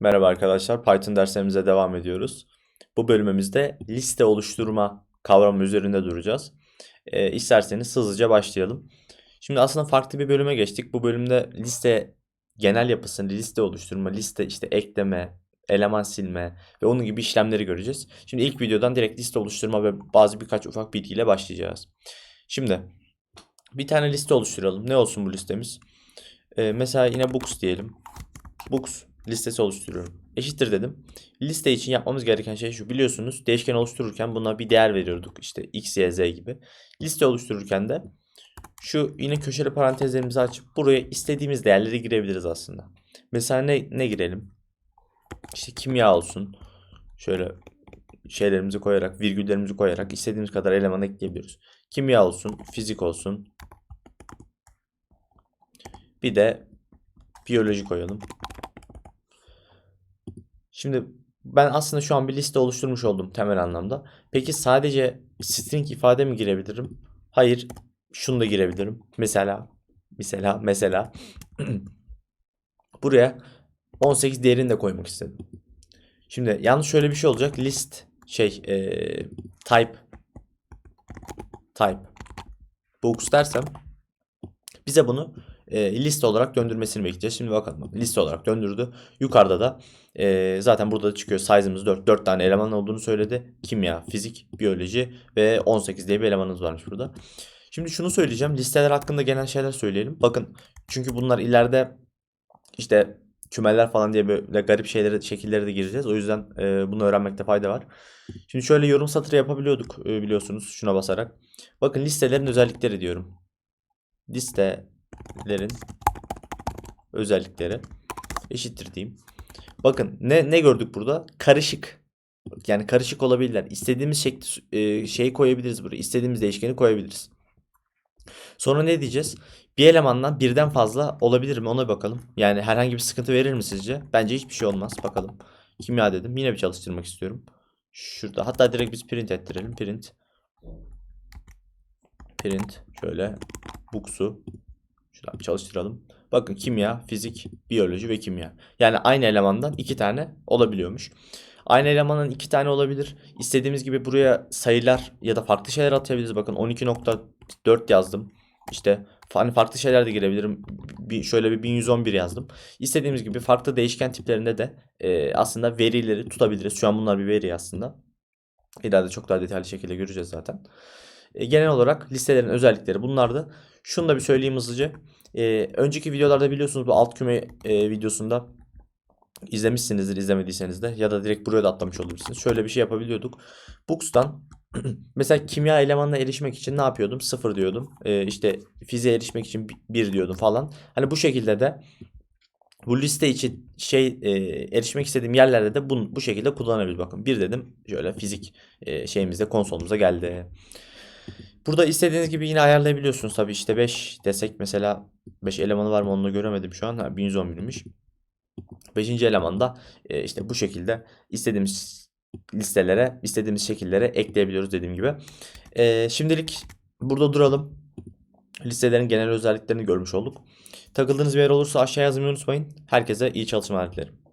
Merhaba arkadaşlar, Python derslerimize devam ediyoruz. Bu bölümümüzde liste oluşturma kavramı üzerinde duracağız. Ee, isterseniz hızlıca başlayalım. Şimdi aslında farklı bir bölüme geçtik. Bu bölümde liste genel yapısını, liste oluşturma, liste işte ekleme, eleman silme ve onun gibi işlemleri göreceğiz. Şimdi ilk videodan direkt liste oluşturma ve bazı birkaç ufak bilgiyle başlayacağız. Şimdi bir tane liste oluşturalım. Ne olsun bu listemiz? Ee, mesela yine books diyelim. Books listesi oluşturuyorum. Eşittir dedim. Liste için yapmamız gereken şey şu. Biliyorsunuz değişken oluştururken buna bir değer veriyorduk. İşte x, y, z gibi. Liste oluştururken de şu yine köşeli parantezlerimizi açıp buraya istediğimiz değerleri girebiliriz aslında. Mesela ne, ne girelim? İşte kimya olsun. Şöyle şeylerimizi koyarak, virgüllerimizi koyarak istediğimiz kadar eleman ekleyebiliyoruz. Kimya olsun, fizik olsun. Bir de biyoloji koyalım. Şimdi ben aslında şu an bir liste oluşturmuş oldum temel anlamda. Peki sadece string ifade mi girebilirim? Hayır. Şunu da girebilirim. Mesela mesela mesela buraya 18 değerini de koymak istedim. Şimdi yalnız şöyle bir şey olacak. List şey eee, type type books dersem bize bunu e, liste olarak döndürmesini bekleyeceğiz. Şimdi bakalım. Liste olarak döndürdü. Yukarıda da e, zaten burada da çıkıyor. Size'ımız 4. 4 tane eleman olduğunu söyledi. Kimya, fizik, biyoloji ve 18 diye bir elemanımız varmış burada. Şimdi şunu söyleyeceğim. Listeler hakkında genel şeyler söyleyelim. Bakın çünkü bunlar ileride işte kümeler falan diye böyle garip şeylere, şekillere de gireceğiz. O yüzden e, bunu öğrenmekte fayda var. Şimdi şöyle yorum satırı yapabiliyorduk e, biliyorsunuz şuna basarak. Bakın listelerin özellikleri diyorum. Listelerin özellikleri eşittir diyeyim. Bakın ne ne gördük burada? Karışık. Yani karışık olabilirler. İstediğimiz şekli e, şeyi koyabiliriz buraya. İstediğimiz değişkeni koyabiliriz. Sonra ne diyeceğiz? Bir elemandan birden fazla olabilir mi ona bakalım. Yani herhangi bir sıkıntı verir mi sizce? Bence hiçbir şey olmaz. Bakalım. Kimya dedim. Yine bir çalıştırmak istiyorum. Şurada. Hatta direkt biz print ettirelim. Print. Print. Şöyle. Books'u. Şuradan bir çalıştıralım. Bakın kimya, fizik, biyoloji ve kimya. Yani aynı elemandan iki tane olabiliyormuş. Aynı elemanın iki tane olabilir. İstediğimiz gibi buraya sayılar ya da farklı şeyler atabiliriz. Bakın 12.4 yazdım. İşte hani farklı şeyler de girebilirim. Bir, şöyle bir 1111 yazdım. İstediğimiz gibi farklı değişken tiplerinde de e, aslında verileri tutabiliriz. Şu an bunlar bir veri aslında. İleride çok daha detaylı şekilde göreceğiz zaten. E, genel olarak listelerin özellikleri bunlardı. Şunu da bir söyleyeyim hızlıca. E, önceki videolarda biliyorsunuz bu alt küme e, videosunda izlemişsinizdir izlemediyseniz de ya da direkt buraya da atlamış olabilirsiniz. Şöyle bir şey yapabiliyorduk. Books'tan mesela kimya elemanına erişmek için ne yapıyordum? Sıfır diyordum. E, işte fiziğe erişmek için bir diyordum falan. Hani bu şekilde de bu liste için şey e, erişmek istediğim yerlerde de bu, bu şekilde kullanabiliriz. Bakın bir dedim şöyle fizik e, şeyimizde konsolumuza geldi. Burada istediğiniz gibi yine ayarlayabiliyorsunuz tabii işte 5 desek mesela 5 elemanı var mı onu da göremedim şu an. Ha, 1111'miş. 5. elemanda e, işte bu şekilde istediğimiz listelere, istediğimiz şekillere ekleyebiliyoruz dediğim gibi. E, şimdilik burada duralım. Listelerin genel özelliklerini görmüş olduk. Takıldığınız bir yer olursa aşağı yazmayı unutmayın. Herkese iyi çalışmalar dilerim.